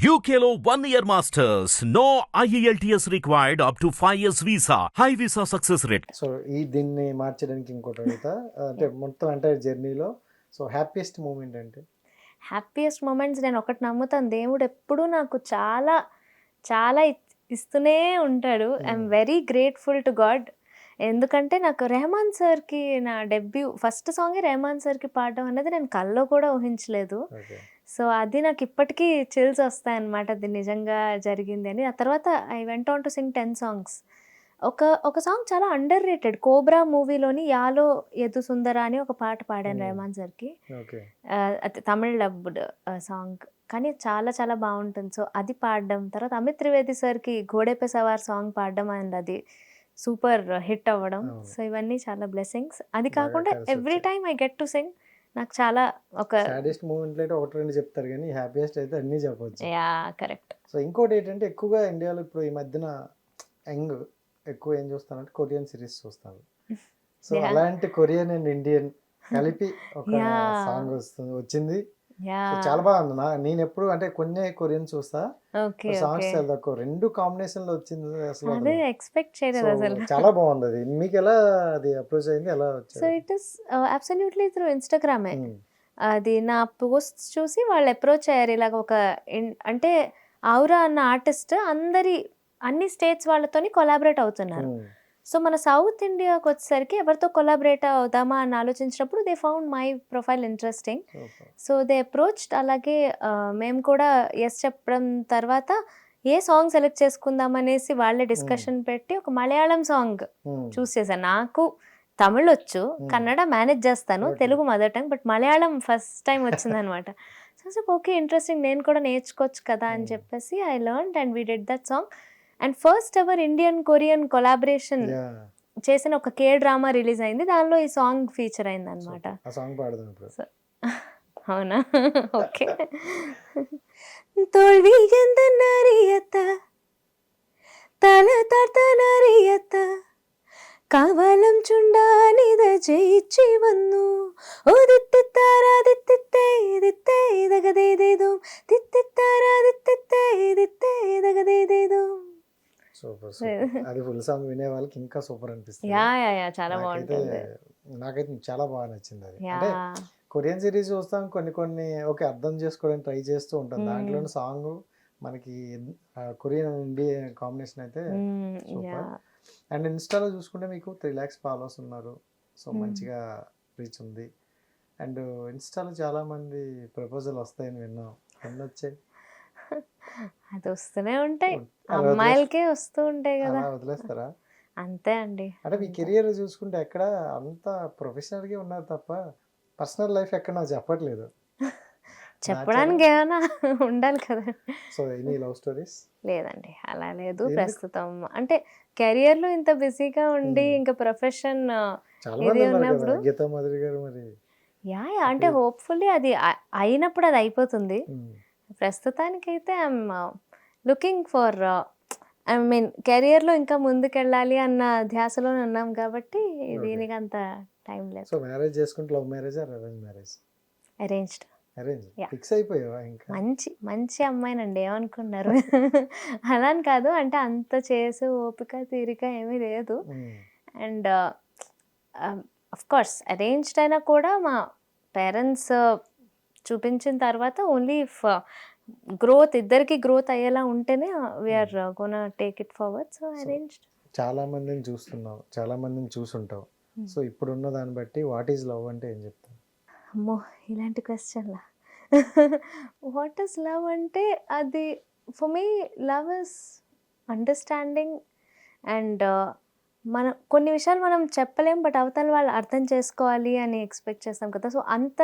One year masters. No E IELTS required up to 5 years visa. High visa success rate. So ఈ దీన్ని మార్చడానికి ఇంకోటి అడుగుతా అంటే మొత్తం ఎంటైర్ జర్నీలో సో హ్యాపీయెస్ట్ మూమెంట్ అంటే హ్యాపీయెస్ట్ మూమెంట్స్ నేను ఒకటి నమ్ముతాను దేవుడు ఎప్పుడూ నాకు చాలా చాలా ఇ- ఇస్తూనే ఉంటాడు I'm. Very grateful to God ఎందుకంటే నాకు రెహమాన్ సార్కి నా డెబ్యూ ఫస్ట్ సాంగే రెహమాన్ సార్కి పాడడం అనేది నేను కల్లో కూడా ఊహించలేదు ఓకే సో అది నాకు ఇప్పటికీ చిల్స్ వస్తాయి అనమాట అది నిజంగా జరిగింది అని ఆ తర్వాత I went on to sing ten songs. ఒక ఒక సాంగ్ చాలా అండర్ రేటెడ్ కోబ్రా మూవీలోని యాలో యదు సుందర అని ఒక పాట పాడాను. రెహమాన్ సార్కి. Tamil dubbed song. కానీ చాలా చాలా బాగుంటుంది. సో అది పాడడం తర్వాత అమిత్ త్రివేది సార్కి ఘోడెపే సవార్ సాంగ్ పాడడం అండ్ అది సూపర్ హిట్ అవ్వడం. సో ఇవన్నీ చాలా బ్లెస్సింగ్స్ అది కాకుండా every. Time I get to sing నాకు చాలా ఒక సాడెస్ట్ మూమెంట్ అయితే ఒకటి రెండు చెప్తారు కానీ హ్యాపీయెస్ట్ అయితే అన్నీ చెప్పవచ్చు యా కరెక్ట్ సో ఇంకోటి ఏంటంటే ఎక్కువగా ఇండియాలో ఇప్పుడు ఈ మధ్యన యంగ్ ఎక్కువ ఏం చూస్తానంటే కొరియన్ సిరీస్ చూస్తాను సో. అలాంటి కొరియన్ అండ్ ఇండియన్ కలిపి ఒక. సాంగ్ వస్తుంది వచ్చింది చాలా బాగుంది నా నేను ఎప్పుడు అంటే కొన్ని కొరియన్ చూస్తా. సాంగ్స్ రెండు కాంబినేషన్లో వచ్చింది అసలు అదే. ఎక్స్పెక్ట్ చేయలేదు అసలు. చాలా బాగుంది అది మీకు ఎలా అది అప్రోచ్ అయింది? ఎలా so it is absolutely through ఇన్స్టాగ్రామే um, అది నా పోస్ట్ చూసి వాళ్ళు అప్రోచ్ అయ్యారు. ఇలాగ ఒక అంటే ఆవురా అన్న ఆర్టిస్ట్ అందరి అన్ని స్టేట్స్ వాళ్ళతోని కొలాబరేట్ అవుతున్నారు. ఉమ్, సో మన సౌత్ ఇండియాకి వచ్చేసరికి ఎవరితో కొలాబరేట్ అవుదామా అని ఆలోచించినప్పుడు they found my profile interesting. So they approached అలాగే మేము కూడా ఎస్ చెప్పడం తర్వాత ఏ సాంగ్ సెలెక్ట్ చేసుకుందాం అనేసి వాళ్ళే డిస్కషన్ పెట్టి ఒక మలయాళం సాంగ్ చూస్ చేశాను నాకు తమిళ్ వచ్చు Hmm. కన్నడ మేనేజ్ చేస్తాను. Telugu mother tongue but Malayalam first time వచ్చిందనమాట సో ఓకే ఇంట్రెస్టింగ్ నేను కూడా నేర్చుకోవచ్చు కదా అని Hmm. చెప్పేసి I learn and we did that song And first ever Indian Korean collaboration Yeah, చేసిన ఒక కే డ్రామా రిలీజ్ అయింది దానిలో ఈ సాంగ్ ఫీచర్ అయింది అనమాట super. ఆ సాంగ్ పాడదాం ఇప్పుడు అవునా ఓకే തോൽവി എന്തെന്നറിയത്ത തല തർത്തനറിയത്ത കവലം ചുണ്ടാനിത ജയിച്ചു വന്നു ഓ ദിത്തിത്താരാദിത്തേ సూపర్ సూపర్. అది ఫుల్ సాంగ్ వినే వాళ్ళకి ఇంకా సూపర్ అనిపిస్తుంది. Yeah yeah yeah. చాలా నాకైతే బాగుంటుంది. నాకైతే చాలా బాగా నచ్చింది అది. అంటే కొరియన్ సిరీస్ చూస్తాం కొన్ని కొన్ని ఓకే అర్థం చేసుకోవడానికి ట్రై చేస్తూ ఉంటాం. దాంట్లోని సాంగ్ మనకి కొరియన్ ఇండియా కాంబినేషన్ అయితే. యా. అండ్ ఇన్స్టాలో చూసుకుంటే మీకు త్రీ ల్యాక్స్ ఫాలోవర్స్ ఉన్నారు. సో. మంచిగా రీచ్ ఉంది. అండ్ ఇన్స్టాలో చాలా మంది ప్రపోజల్ వస్తాయని విన్నాం. ఎన్ని వచ్చాయి అది వస్తూనే ఉంటాయి అమ్మాయిలకే వస్తూ ఉంటాయి కదా. వదిలేస్తారా? అంతే అండి. అంటే మీ కెరియర్ చూసుకుంటే ఎక్కడ అంత ప్రొఫెషనల్గా ఉన్నారు తప్ప పర్సనల్ లైఫ్ ఎక్కడ నాకు చెప్పట్లేదు. చెప్పడానికి ఏమైనా ఉండాలి కదా. So any love stories? లేదండి. అలా లేదు? ప్రస్తుతం. అంటే కెరియర్లో ఇంత బిజీగా ఉండి. ఇంకా ప్రొఫెషన్ ఇది ఉన్నప్పుడు? గీతా మధురి గారు మరి. యా అంటే. హోప్ఫుల్లీ అది అయినప్పుడు అది అయిపోతుంది. ప్రస్తుతానికైతే I'm looking for I mean కెరియర్లో ఇంకా ముందుకెళ్ళాలి అన్న ధ్యాసలో ఉన్నాం కాబట్టి. దీనికి అంత టైం లేదు. సో మ్యారేజ్ చేసుకుంటే love marriage arrange marriage arranged. Fix అయిపోయావా ఇంకా? మంచి మంచి అమ్మాయినండి ఏమనుకున్నారు? అలా అని కాదు అంటే అంత చేసే ఓపిక తీరిక ఏమీ లేదు. Um, and of course arranged అయినా కూడా మా పేరెంట్స్ చూపించిన తర్వాత ఓన్లీ ఇఫ్ గ్రోత్ ఇద్దరికి గ్రోత్ అయ్యేలా ఉంటేనే we're gonna take it forward so arranged చాలా మందిని చూస్తున్నావు. చాలా మందిని చూసుంటావు. Hmm. సో ఇప్పుడున్న దాన్ని బట్టి వాట్ ఈజ్ లవ్ అంటే ఏం చెప్తావు? అమ్మో ఇలాంటి క్వశ్చన్లా వాట్ ఇస్ లవ్ అంటే అది for me love is understanding and మన కొన్ని విషయాలు మనం చెప్పలేం బట్ అవతల వాళ్ళు అర్థం చేసుకోవాలి అని ఎక్స్పెక్ట్ చేస్తాం కదా. సో అంత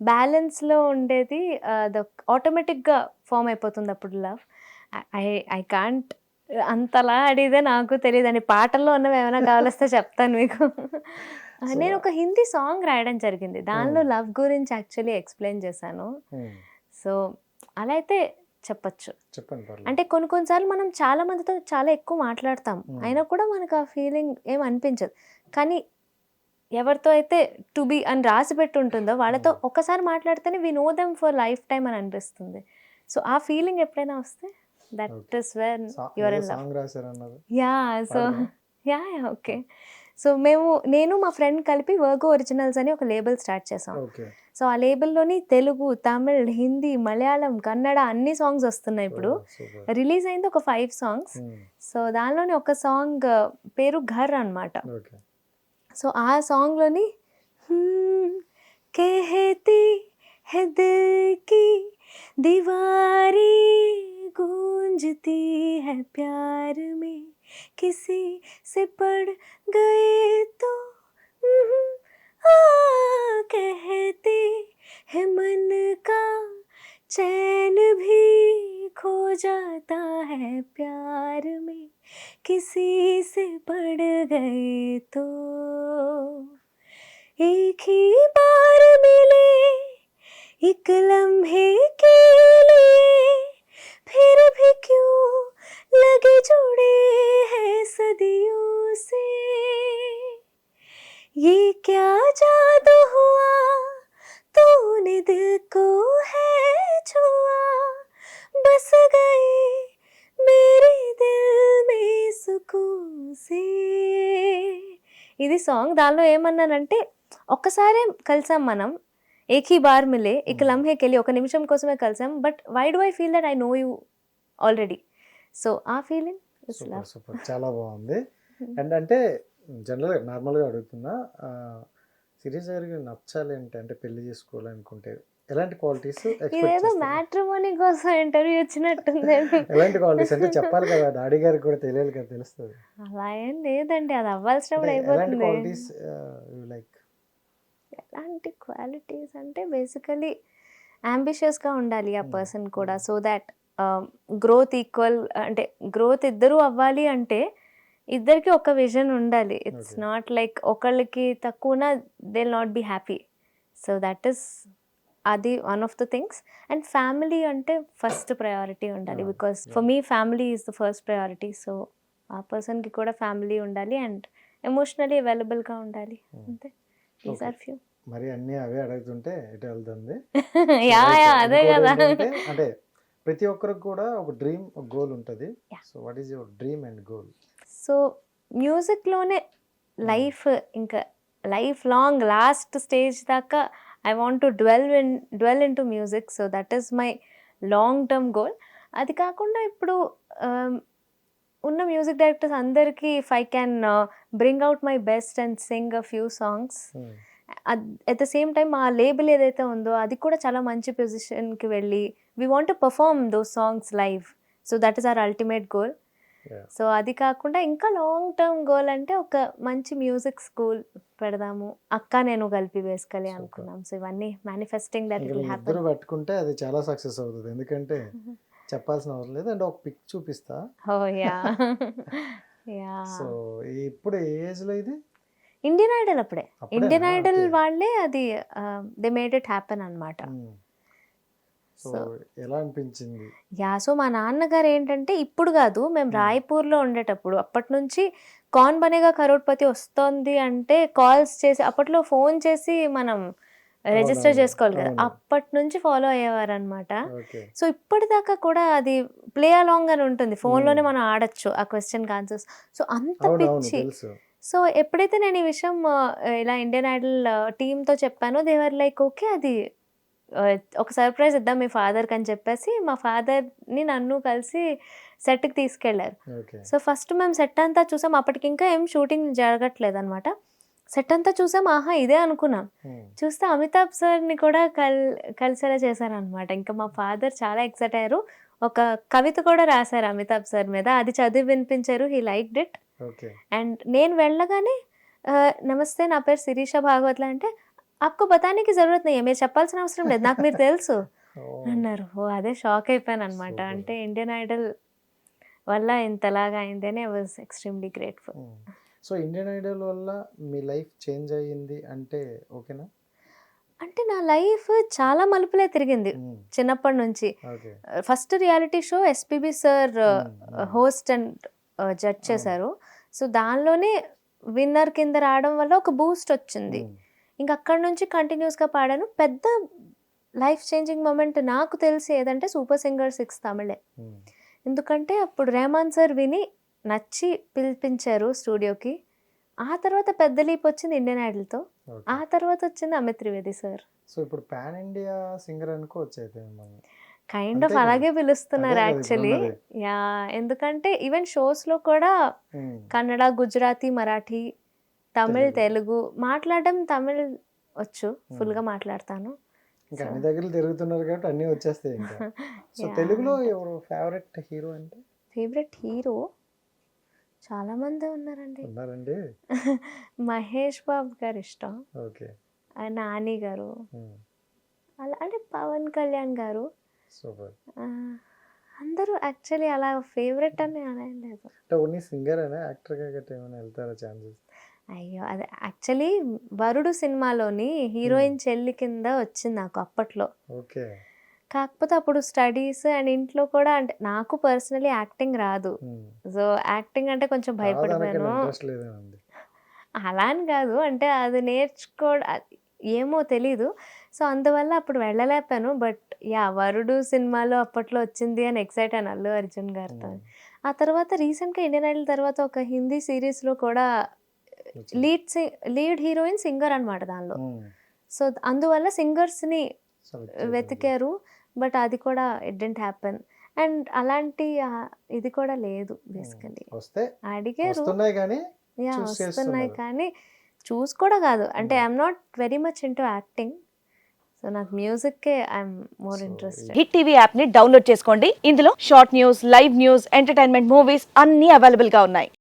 బ్యాలెన్స్లో ఉండేది అది ఆటోమేటిక్గా ఫామ్ అయిపోతుంది అప్పుడు లవ్. ఐ ఐ కాంట్ అంతలా అడిగితే నాకు తెలియదండి పాటల్లో ఉన్నవి ఏమైనా కావాలిస్తే చెప్తాను మీకు. నేను ఒక హిందీ సాంగ్ రాయడం జరిగింది. దానిలో లవ్ గురించి యాక్చువల్లీ ఎక్స్ప్లెయిన్ చేశాను. సో అలా అయితే చెప్పచ్చు. అంటే కొన్ని కొన్నిసార్లు మనం చాలా మందితో చాలా ఎక్కువ మాట్లాడతాం. అయినా కూడా మనకు ఆ ఫీలింగ్ ఏం అనిపించదు. కానీ ఎవరితో అయితే టు బి అని రాసి పెట్టి ఉంటుందో వాళ్ళతో. ఒక్కసారి మాట్లాడితేనే we know them for life time అని అనిపిస్తుంది. సో ఆ ఫీలింగ్ ఎప్పుడైనా వస్తే? That. Is when you're in love yeah so? Yeah yeah okay so మేము నేను మా ఫ్రెండ్ కలిపి వర్గో ఒరిజినల్స్ అని ఒక లేబుల్ స్టార్ట్ చేసాం. సో ఆ లేబుల్లోని తెలుగు తమిళ్ హిందీ మలయాళం కన్నడ అన్ని సాంగ్స్ వస్తున్నాయి ఇప్పుడు. రిలీజ్ అయింది ఒక ఫైవ్ సాంగ్స్ సో దానిలోని ఒక సాంగ్ పేరు ఘర్ అన్నమాట. ఓకే సో ఆ సాంగ్లోని "హ్మ్, कहती है दिल की दीवारी गूंजती है प्यार में किसी से पड़ गए तो हम्म, आ कहती है मन का चैन भी खो जाता है प्यार में। किसी से पड़ गए तो एक ही बार मिले, एक लम्हे के लिए। फिर भी क्यों लगे जुड़े हैं सदियों से? ये क्या जादू हुआ? तूने दिल को है छुआ। बस गए मेरे दिल में सुकून से ఇది సాంగ్ దానిలో ఏమన్నానంటే ఒక్కసారే కలిసాం మనం ఏకీ బార్ మిలే ఇక Hmm. లంహేకి వెళ్ళి ఒక నిమిషం కోసమే కలిసాం but why do I feel that I know you already so ఆ feeling is super love super చాలా బాగుంది Hmm. అండ్ అంటే జనరల్గా నార్మల్గా అడుగుతున్నా సిరీస్ గారికి నచ్చాలి అంటే అంటే పెళ్లి చేసుకోవాలనుకుంటే ఎలాంటి క్వాలిటీస్ ఇదేదో మ్యాట్రిమోనీ కోసం ఇంటర్వ్యూ వచ్చినట్టుంది ఎలాంటి క్వాలిటీస్ అంటే చెప్పాలి కదా డాడీ గారికి కూడా తెలియాలి కదా తెలుస్తుంది. అలా ఏం లేదండి అది అవ్వాల్సినప్పుడు అయిపోతుంది. క్వాలిటీస్ లైక్ ఎలాంటి క్వాలిటీస్ అంటే బేసికలీ అంబిషియస్గా ఉండాలి ఆ Hmm. పర్సన్ కూడా సో దాట్ గ్రోత్ ఈక్వల్ అంటే గ్రోత్ ఇద్దరు అవ్వాలి అంటే ఇద్దరికి ఒక విజన్ ఉండాలి. ఇట్స్. నాట్ లైక్ ఒకళ్ళకి తక్కువన they not be happy so that is అది one of the things and family అంటే ఫస్ట్ ప్రయారిటీ ఉండాలి because. For me family is the first priority so ఆ పర్సన్కి కూడా ఫ్యామిలీ ఉండాలి అండ్ ఎమోషనలీ అవైలబుల్గా ఉండాలి. Hmm. అంతే. దీస్. ఆర్ ఫ్యూ మరి అన్నీ అవే అడుగుతుంటే ఎటు వెళ్తుంది? యా యా అదే కదా. అంటే ప్రతి ఒక్కరికి కూడా ఒక డ్రీమ్ ఒక గోల్ ఉంటుంది. So what is your dream and goal so మ్యూజిక్లోనే life ఇంకా లైఫ్ లాంగ్ లాస్ట్ స్టేజ్ దాకా I want to dwell in dwell in to music so that is my long term goal అది కాకుండా ఇప్పుడు um, ఉన్న music directors అందరికీ if I can bring out my best and sing a few songs at the same time ఆ label ఏదైతే ఉందో అది కూడా చాలా మంచి పొజిషన్కి వెళ్ళి we want to perform those songs live so that is our ultimate goal. So అది కాకుండా ఇంకా లాంగ్ టర్మ్ గోల్ అంటే ఒక మంచి మ్యూజిక్ స్కూల్ పెడదాము. అక్క నేను కలిపి బేసికలీ Super. అనుకున్నాం. సో ఇవన్నీ మేనిఫెస్టింగ్ దట్ విల్ హ్యాపెన్ పెట్టుకుంటే అది చాలా సక్సెస్ అవుతుంది. ఎందుకంటే చెప్పాల్సిన అవసరం లేదు. అండ్ ఒక పిక్ చూపిస్తా. ఓ యా యా సో ఇప్పుడు ఏ ఏజ్లో ఇది? ఇండియన్ ఐడల్ అప్పుడే? Indian Idol. వాళ్ళే అది దే మేడ్ ఇట్ హ్యాపెన్ అనమాట. సో ఎలా అనిపించింది? యా సో మా నాన్నగారు ఏంటంటే ఇప్పుడు కాదు మేము. రాయ్పూర్లో ఉండేటప్పుడు అప్పటి నుంచి కాన్ బనేగా కరోడ్పతి వస్తోంది అంటే కాల్స్ చేసి అప్పట్లో ఫోన్ చేసి మనం రిజిస్టర్ చేసుకోవాలి కదా. అప్పటి నుంచి ఫాలో అయ్యేవారు అనమాట సో ఇప్పటిదాకా కూడా అది ప్లే అలాంగ్ అని ఉంటుంది ఫోన్లోనే. మనం ఆడొచ్చు ఆ క్వశ్చన్ ఆన్సర్స్. సో అంత పిచ్చి. సో ఎప్పుడైతే నేను ఈ విషయం ఇలా ఇండియన్ ఐడల్ టీంతో చెప్పానో దేవర్ లైక్ ఓకే అది ఒక సర్ప్రైజ్ ఇద్దాం మీ ఫాదర్కి అని చెప్పేసి మా ఫాదర్ని నన్ను కలిసి సెట్కి తీసుకెళ్ళారు. సో ఫస్ట్ మేము సెట్ అంతా చూసాం. అప్పటికి ఇంకా ఏం షూటింగ్ జరగట్లేదు అనమాట సెట్ అంతా చూసాం. ఆహా ఇదే అనుకున్నాం. చూస్తే అమితాబ్ సార్ని కూడా కల్ కలిసేలా చేశారనమాట ఇంకా మా ఫాదర్ చాలా ఎక్సైట్ అయ్యారు. ఒక కవిత కూడా రాశారు అమితాబ్ సార్ మీద. అది చదివి వినిపించారు. He like okay. అండ్ నేను వెళ్ళగానే "ఆ, నమస్తే నా పేరు శిరీష భాగవత్ల అంటే ఆప్కో బతానికి జరూరత్ नहीं है మీరు చెప్పాల్సిన అవసరం లేదు నాకు మీరు తెలుసు ఓ, అన్నారు ఓ అదే షాక్ అయిపోయాను అనమాట Super. అంటే ఇండియన్ ఐడల్ వల్ల ఇంతలాగా అయింది అని I was extremely grateful hmm. So Indian Idol వల్ల మీ లైఫ్ చేంజ్ అయ్యింది అంటే ఓకేనా అంటే నా లైఫ్ చాలా మలుపులే తిరిగింది మ్మ్. చిన్నప్పటి నుంచి okay first reality show SPB sir Hmm. Host and judge చేశారు సో దానిలోనే విన్నర్ కింద రావడం వల్ల ఒక బూస్ట్ వచ్చింది మ్మ్. ఇంకా అక్కడ నుంచి కంటిన్యూస్గా పాడాను. పెద్ద లైఫ్ చేంజింగ్ మూమెంట్ నాకు తెలిసి ఏదంటే సూపర్ సింగర్ సిక్స్ తమిళే ఎందుకంటే అప్పుడు రెహమాన్ సార్ విని నచ్చి పిలిపించారు స్టూడియోకి. ఆ తర్వాత పెద్ద లీప్ వచ్చింది ఇండియన్ ఐడల్తో. ఆ తర్వాత వచ్చింది అమిత్ త్రివేది సార్. సో ఇప్పుడు పాన్ ఇండియా సింగర్ అనుకోవచ్చు కైండ్ ఆఫ్. అలాగే పిలుస్తున్నారు యాక్చువల్లీ. యా ఎందుకంటే ఈవెన్ షోస్లో కూడా కన్నడ గుజరాతీ మరాఠీ తమిళ్ తెలుగు. మాట్లాడడం తమిళ్ వచ్చు ఫుల్గా మాట్లాడతాను. ఇంకా అన్ని దగ్గరలు తిరుగుతున్నారు కాబట్టి అన్నీ వచ్చేస్తాయి ఇంకా. సో. తెలుగులో ఎవరు ఫేవరెట్ హీరో అంటే? ఫేవరెట్ హీరో చాలా మంది ఉన్నారండి. ఉన్నారండి. మహేష్ బాబు గారు ఇష్టం. ఓకే. నాని గారు. అలా అంటే పవన్ కళ్యాణ్ గారు. సూపర్. అందరూ యాక్చువల్లీ అలా ఫేవరెట్ అని అనేం లేదు. అంటే ఓన్లీ సింగర్ అయినా యాక్టర్గా గట్రా ఏమైనా వెళ్తారా ఛాన్సెస్? అయ్యో! అదే యాక్చువల్లీ వరుడు సినిమాలోని హీరోయిన్ చెల్లి కింద వచ్చింది నాకు అప్పట్లో. ఓకే. కాకపోతే అప్పుడు స్టడీస్ అండ్ ఇంట్లో కూడా అంటే నాకు పర్సనలీ యాక్టింగ్ రాదు. సో యాక్టింగ్ అంటే కొంచెం భయపడిపోయాను అలా అని కాదు. అంటే అది నేర్చుకో ఏమో తెలీదు. సో అందువల్ల అప్పుడు వెళ్ళలేపాను బట్ యా వరుడు సినిమాలో అప్పట్లో వచ్చింది అని ఎక్సైట్ అని అల్లు అర్జున్ గారితో. ఆ తర్వాత రీసెంట్గా ఇండియన్ ఐడల్ తర్వాత ఒక హిందీ సిరీస్లో కూడా lead C lead heroine singer అనమాట దానిలో. సో అందువల్ల సింగర్స్ని వెతికారు బట్ అది కూడా ఇట్ డెంట్ హ్యాపెన్. అండ్ అలాంటి ఇది కూడా లేదు బేసికలీ. వస్తే అడిగారు. వస్తున్నాయి కానీ యా choose వస్తున్నాయి చేస్తున్నారు. కానీ చూస్ కూడా కాదు. అంటే. I'm not very much into acting. So నాకు మ్యూజిక్కే I'm more So, interested. Hit TV యాప్ని డౌన్లోడ్ చేసుకోండి. ఇందులో short news live news entertainment movies అన్ని అవైలబుల్గా ఉన్నాయి.